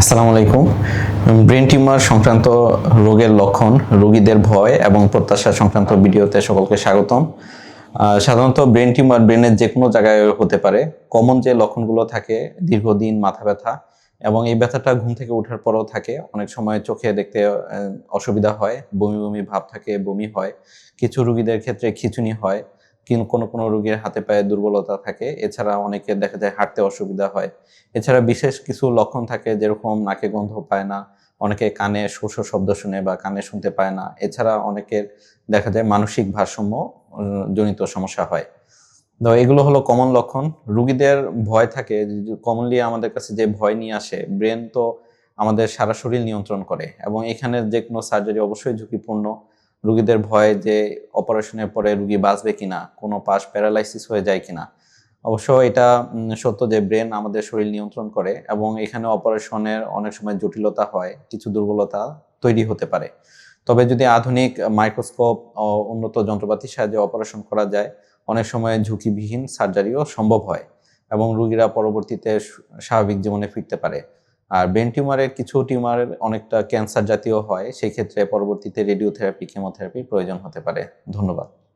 আসসালামু আলাইকুম। Brain tumour সংক্রান্ত রোগের লক্ষণ, রোগীদের ভয় এবং প্রত্যাশা সংক্রান্ত ভিডিওতে সকলকে স্বাগতম। সাধারণত ব্রেন টিউমার ব্রেনের যে কোনো জায়গায় হতে পারে। কমন যে লক্ষণগুলো থাকে, দীর্ঘদিন মাথা ব্যথা এবং এই ব্যথাটা ঘুম থেকে ওঠার পরেও থাকে। অনেক সময় চোখে দেখতে অসুবিধা হয়, বমি বমি ভাব থাকে, বমি হয়। কিছু রোগীদের ক্ষেত্রে খিঁচুনি হয়। কিন্তু কোনো কোনো রোগীর হাতে পায়ে দুর্বলতা থাকে। এছাড়া অনেকে দেখা যায় হাঁটতে অসুবিধা হয়। এছাড়া বিশেষ কিছু লক্ষণ থাকে যেরকম নাকে গন্ধ পায় না, অনেকে কানে শোষ শব্দ শুনে বা কানে শুনতে পায় না। এছাড়া অনেকের দেখা যায় মানসিক ভারসাম্য জনিত সমস্যা হয়। তো এগুলো হলো কমন লক্ষণ। রুগীদের ভয় থাকে কমনলি আমাদের কাছে যে ভয় নিয়ে আসে ব্রেন তো আমাদের সারা শরীর নিয়ন্ত্রণ করে এবং এখানে যে কোনো সার্জারি অবশ্যই ঝুঁকিপূর্ণ। রুগীদের ভয় যে অপারেশনের পরে রুগী বাঁচবে কিনা, কোনো পাশ প্যারালাইসিস হয়ে যায় কিনা। অবশ্য এটা সত্য যে ব্রেন আমাদের শরীর নিয়ন্ত্রণ করে এবং এখানে অপারেশনের অনেক সময় জটিলতা হয়, কিছু দুর্বলতা তৈরি হতে পারে। তবে যদি আধুনিক মাইক্রোস্কোপ উন্নত যন্ত্রপাতির সাহায্যে অপারেশন করা যায়, অনেক সময় ঝুঁকিবিহীন সার্জারিও সম্ভব হয় এবং রুগীরা পরবর্তীতে স্বাভাবিক জীবনে ফিরতে পারে। আর ব্রেন টিউমারের কিছু টিউমার অনেকটা ক্যান্সার জাতীয় হয় সেই ক্ষেত্রে পরবর্তীতে রেডিওথেরাপি কেমোথেরাপির প্রয়োজন হতে পারে। ধন্যবাদ।